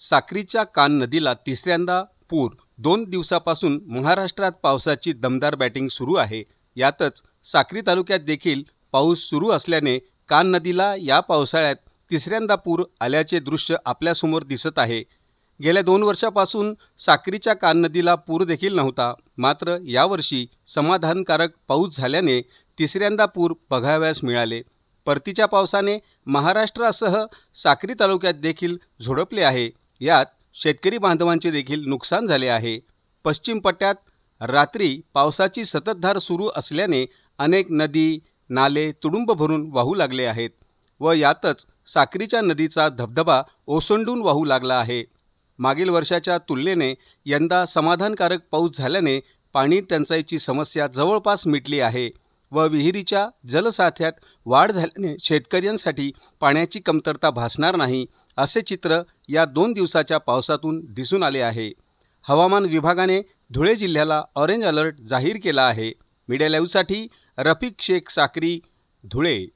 साक्रीच्या कान नदीला तिसऱ्यांदा पूर. दोन दिवसापासून महाराष्ट्रात पावसाची दमदार बॅटिंग सुरू आहे. यातच साक्री तालुक्यात देखील पाऊस सुरू असल्याने कान नदीला या पावसाळ्यात तिसऱ्यांदा पूर आल्याचे दृश्य आपल्यासमोर दिसत आहे. गेल्या दोन वर्षापासून साक्रीच्या कान नदीला पूर देखील नव्हता. मात्र यावर्षी समाधानकारक पाऊस झाल्याने तिसऱ्यांदा पूर बघावयास मिळाले. परतीच्या पावसाने महाराष्ट्रासह साक्री तालुक्यात देखील झोडपले आहे. यात शेतकरी बांधवांचे देखील नुकसान झाले आहे. पश्चिम पट्ट्यात रात्री पावसाची सततधार सुरू असल्याने अनेक नदी नाले तुडुंब भरून वाहू लागले आहेत व यातच साक्रीच्या नदीचा धबधबा ओसंडून वाहू लागला आहे. मागील वर्षाच्या तुलनेने यंदा समाधानकारक पाऊस झाल्याने पाणी टंचाईची समस्या जवळपास मिटली आहे. व विहिरीच्या जलसाठ्यात वाढ झाल्याने शेतकऱ्यांसाठी पाण्याची कमतरता भासणार नाही असे चित्र या दोन दिवसाच्या पावसातून दिसून आले आहे. हवामान विभागाने धुळे जिल्ह्याला ऑरेंज अलर्ट जाहीर केला आहे. मीडिया लाईव्हसाठी रफिक शेख साक्री धुळे.